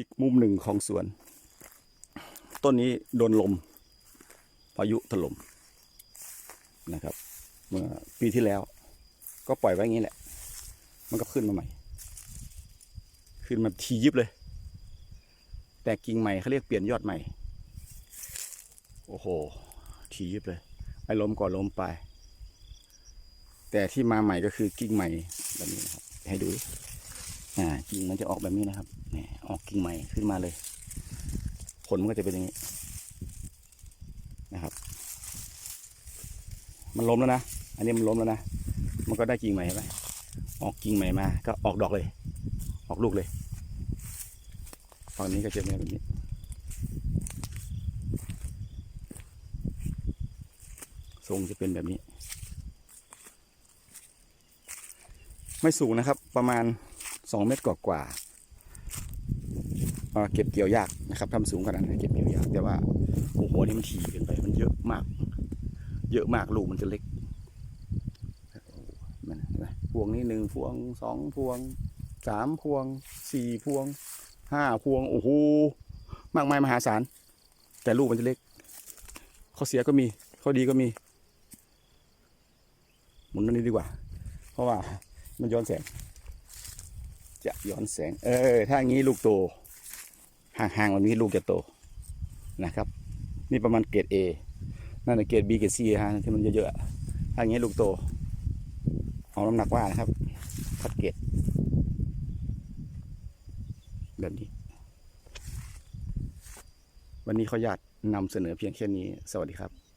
อีกมุมหนึ่งของสวน ต้นนี้โดนลมพายุถล่มนะครับ เมื่อปีที่แล้ว ก็ปล่อยไว้อย่างนี้แหละ มันก็ขึ้นมาใหม่ ขึ้นมาทียิบเลย แต่กิ่งใหม่เขาเรียกเปลี่ยนยอดใหม่ โอ้โห ทียิบเลยไอ้ล้มก่อนล้มไป แต่ที่มาใหม่ก็คือกิ่งใหม่แบบนี้นะครับ ให้ดู อ่ากิ่งมันจะออกแบบนี้นะครับนี่ออกกิ่งใหม่ขึ้นมาเลย ผลมันก็จะเป็นอย่างนี้นะครับ มันล้มแล้วนะ อันนี้มันล้มแล้วนะ มันก็ได้กิ่งใหม่เห็นไหมออกกิ่งใหม่มา ก็ออกดอกเลย ออกลูกเลยฝั่งนี้ก็จะเป็นแบบนี้ทรงจะเป็นแบบนี้ ไม่สูงนะครับ ประมาณ สองเมตรกว่าเก็บเกี่ยวยากนะครับทำสูงขนาดนั้นเก็บเกี่ยวยาก แต่ว่าโอ้โหนี่มันถี่เกินไป มันเยอะมาก เยอะมากลูกมันจะเล็กมันพวงนี้หนึ่งพวงสองพวงสามพวงสี่พวงห้าพวงโอ้โหมากมายมหาศาล แต่ลูกมันจะเล็กข้อเสียก็มีข้อดีก็มี หมุนอันนี้ดีกว่า เพราะว่ามันย้อนแสง จะย้อนแสง เออ ถ้าอย่างนี้ลูกโตห่างๆแบบนี้ลูกจะโตนะครับ นี่ประมาณเกรด A นั่นนะเกรด B เกรด C ฮะที่มันเยอะๆถ้าอย่างนี้ลูกโตเอาน้ำหนักว่านะครับคัดเกรดแบบนี้ วันนี้ขออนุญาตนำเสนอเพียงแค่นี้ สวัสดีครับ